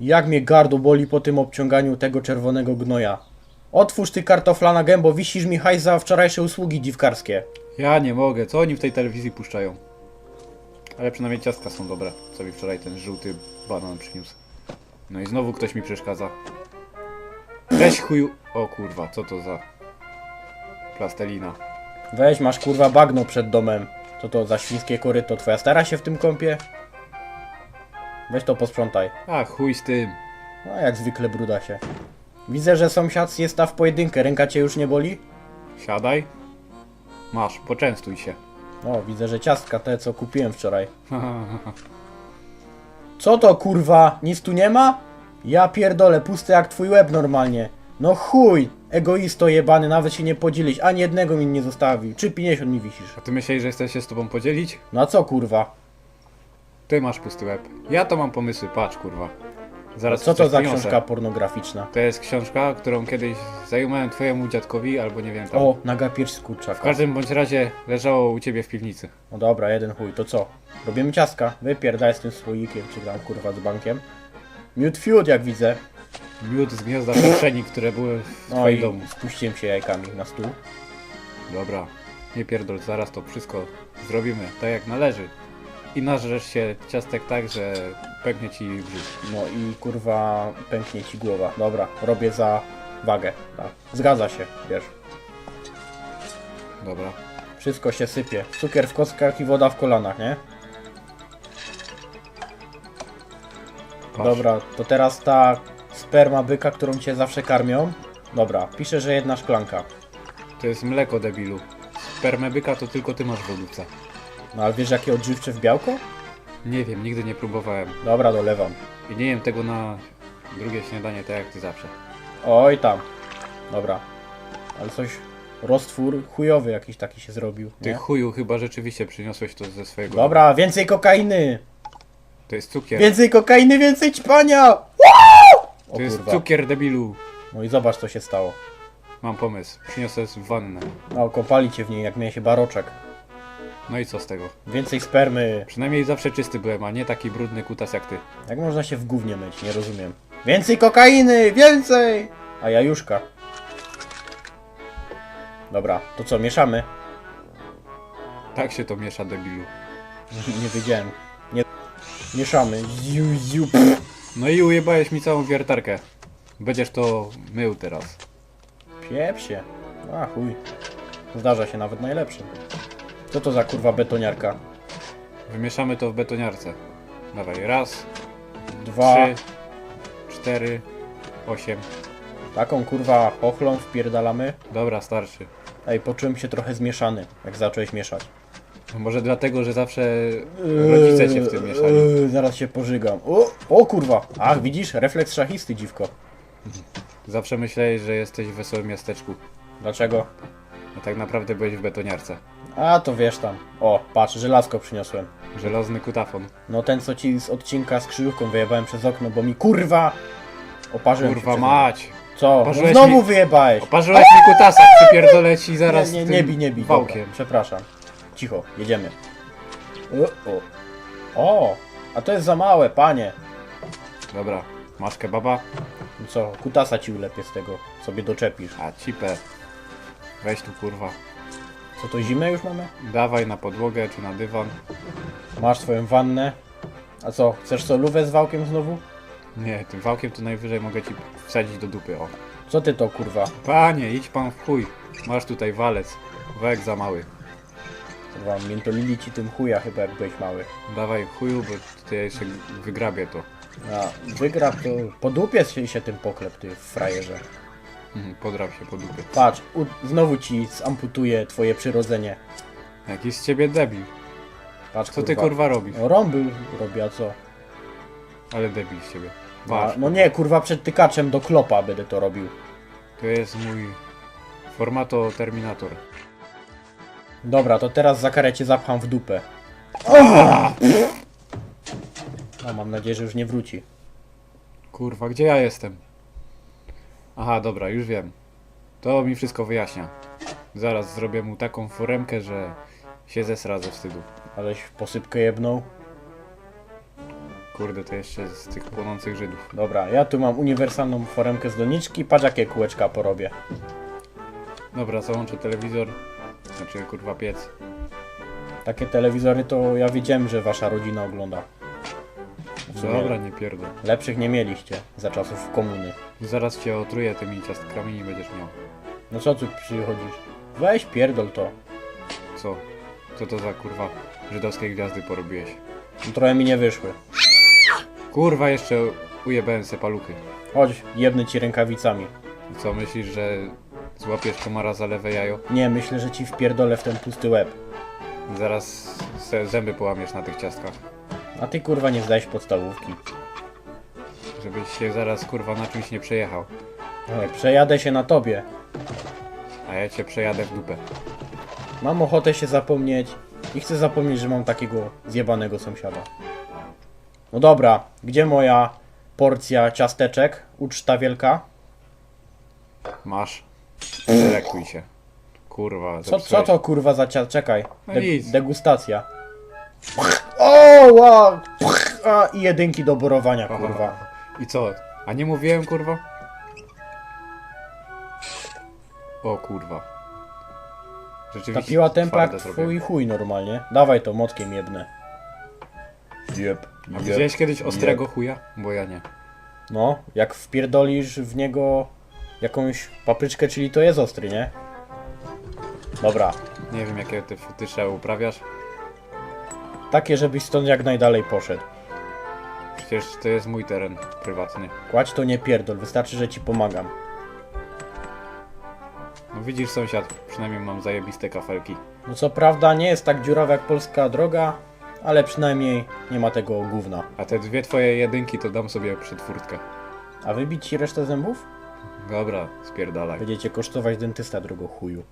Jak mnie gardło boli po tym obciąganiu tego czerwonego gnoja. Otwórz ty kartoflana gębo, wisisz mi hajs za wczorajsze usługi dziwkarskie. Ja nie mogę, co oni w tej telewizji puszczają? Ale przynajmniej ciastka są dobre, co mi wczoraj ten żółty banan przyniósł. No i znowu ktoś mi przeszkadza. Weź chuju... O kurwa, co to za... Plastelina. Weź, masz kurwa bagno przed domem. Co to za świńskie koryto? Twoja stara się w tym kąpie? Weź to posprzątaj. A chuj z tym. No jak zwykle bruda się. Widzę, że sąsiad jest ta w pojedynkę. Ręka cię już nie boli? Siadaj. Masz, poczęstuj się. O, widzę, że ciastka te, co kupiłem wczoraj. Co to kurwa? Nic tu nie ma? Ja pierdolę, pusty jak twój łeb normalnie. No chuj, egoisto jebany, nawet się nie podzielić, ani jednego mi nie zostawi. 3,50 mi wisisz. A ty myślisz, że chcę się z tobą podzielić? No a co kurwa? Ty masz pusty łeb. Ja to mam pomysły, patrz kurwa. Zaraz Co ci to coś za przyniosę. książka pornograficzna? To jest książka, którą kiedyś zajmowałem twojemu dziadkowi, albo nie wiem tam. O, naga pierś z W kurczaka. każdym bądź razie leżało u ciebie w piwnicy. No dobra, jeden chuj, to co? Robimy ciastka. Wypierdaj z tym słoikiem, czy tam kurwa z bankiem. Miód fiut, jak widzę. Miód z gniazda szerszeni, które były w No twoim i domu. spuściłem się jajkami na stół. Dobra, nie pierdol, zaraz to wszystko zrobimy tak jak należy. I nażresz się ciastek tak, że pęknie ci brzuch. No i kurwa pęknie ci głowa. Dobra, robię za wagę. Tak. Zgadza się, wiesz. Dobra. Wszystko się sypie. Cukier w kostkach i woda w kolanach, nie? Patrz. Dobra, to teraz ta sperma byka, którą cię zawsze karmią. Dobra, piszę, że jedna szklanka. To jest mleko debilu. Spermę byka to tylko ty masz w lodówce. No ale wiesz jakie odżywcze w białko? Nie wiem, nigdy nie próbowałem. Dobra, dolewam. I nie jem tego na drugie śniadanie, tak jak ty zawsze. Oj tam. Dobra. Ale coś... Roztwór chujowy jakiś taki się zrobił, Ty nie? chuju, chyba rzeczywiście przyniosłeś to ze swojego... Dobra, więcej kokainy! To jest cukier. Więcej kokainy, więcej ćpania! O To jest kurwa. cukier debilu. No i zobacz co się stało. Mam pomysł. Przyniosę z wannę. No, kąpali cię w niej, jak miałeś się baroczek. No i co z tego? Więcej spermy. Przynajmniej zawsze czysty byłem, a nie taki brudny kutas jak ty. Jak można się w gównie myć? Nie rozumiem. Więcej kokainy! Więcej! A jajuszka. Dobra, to co, mieszamy? Tak się to miesza debilu. Nie wiedziałem. Nie... Mieszamy. Ziu, ziu, pff. No i ujebałeś mi całą wiertarkę. Będziesz to mył teraz. Piep się. A chuj. Zdarza się nawet najlepszym. Co to za kurwa betoniarka? Wymieszamy to w betoniarce. Dawaj, raz, Dwa. trzy, cztery, osiem. Taką kurwa chochlą wpierdalamy. Dobra, starszy. Ej, poczułem się trochę zmieszany, jak zacząłeś mieszać. Może dlatego, że zawsze rodzice cię w tym mieszali. Eee, zaraz się pożygam. O, o kurwa! Ach, widzisz? Refleks szachisty, dziwko. Zawsze myślałeś, że jesteś w wesołym miasteczku. Dlaczego? A tak naprawdę byłeś w betoniarce. A, to wiesz tam. O, patrz, żelazko przyniosłem. Żelazny kutafon. No ten, co ci z odcinka z krzyżówką wyjebałem przez okno, bo mi kurwa... Oparzyłem się Kurwa przez- mać! Co? No Oparzyłeś znowu mi- wyjebałeś! Oparzyłeś mi kutasa, przypierdolę ci zaraz nie, nie, tym nie bij, nie bij. Dobra, Wałkiem. przepraszam. Cicho, jedziemy. O, o. o, a to jest za małe, panie. Dobra, masz kebaba? No Co, kutasa ci ulepię z tego, sobie doczepisz. A cipę. Weź tu kurwa. Co to zimę już mamy? Dawaj na podłogę czy na dywan. Masz swoją wannę. A co, chcesz solówę z wałkiem znowu? Nie, tym wałkiem to najwyżej mogę ci wsadzić do dupy, o. Co ty to kurwa? Panie, idź pan w chuj. Masz tutaj walec. Wałek za mały. Kurwa, miętolili ci tym chuja chyba jak byłeś mały. Dawaj chuju, bo tutaj jeszcze wygrabię to. A wygrab to po dupie się, się tym poklep, ty frajerze. Mhm, Podrap się po dupie. Patrz, u, znowu ci zamputuje twoje przyrodzenie. Jakiś z ciebie debil. Patrz, Co ty kurwa robisz? No rąby robi, a co? Ale debil z ciebie. A, Patrz, no nie, kurwa, przed tykaczem do klopa będę to robił. to jest mój formato Terminator. Dobra, to teraz za karę cię zapcham w dupę. No, mam nadzieję, że już nie wróci. Kurwa, gdzie ja jestem? Aha, dobra, już wiem. To mi wszystko wyjaśnia. Zaraz zrobię mu taką foremkę, że się zesra ze wstydu. Aleś posypkę jebnął. Kurde, to jeszcze z tych płonących Żydów. Dobra, ja tu mam uniwersalną foremkę z doniczki, patrz jakie kółeczka porobię. Dobra, załączę telewizor. Znaczy, kurwa, piec. Takie telewizory to ja wiedziałem, że wasza rodzina ogląda. Sumie Dobra, nie pierdol. Lepszych nie mieliście za czasów komuny. Zaraz cię otruję tymi ciastkami i będziesz miał. No co tu przychodzisz? Weź pierdol to. Co? Co to za kurwa żydowskie gwiazdy porobiłeś? No, Trochę mi nie wyszły. Kurwa, jeszcze ujebałem se paluchy. Chodź, jebnę ci rękawicami. I co, myślisz, że złapiesz komara za lewe jajo? Nie, myślę, że ci wpierdolę w ten pusty łeb. Zaraz se zęby połamiesz na tych ciastkach. A ty kurwa nie zdałeś podstawówki. Żebyś się zaraz kurwa na czymś nie przejechał. Ale przejadę się na tobie. A ja cię przejadę w dupę. Mam ochotę się zapomnieć i chcę zapomnieć, że mam takiego zjebanego sąsiada. No dobra, gdzie moja porcja ciasteczek? Uczta wielka? Masz. Delektuj się. Kurwa, Co, co zepsułeś. to kurwa za cia... Czekaj. No nic. degustacja. O, wow! A, i jedynki do borowania, kurwa. I co? A nie mówiłem kurwa? O kurwa. Ta Rzeczywiście piła tempa jak twarde twój zrobiłem. chuj normalnie. Dawaj to, motkiem jebnę. Jeb, A widziałeś kiedyś ostrego chuja? Bo ja nie. No, jak wpierdolisz w niego jakąś papryczkę, czyli to jest ostry, nie? Dobra, Nie wiem jakie ty fetysze uprawiasz. Takie żebyś stąd jak najdalej poszedł. Przecież to jest mój teren prywatny. Kładź to nie pierdol, wystarczy, że ci pomagam. No widzisz sąsiad, przynajmniej mam zajebiste kafelki. No co prawda nie jest tak dziurawa jak polska droga, ale przynajmniej nie ma tego gówna. A te dwie twoje jedynki to dam sobie przed furtkę. A wybić ci resztę zębów? Dobra, spierdalaj. Będziecie kosztować dentysta, drogo chuju.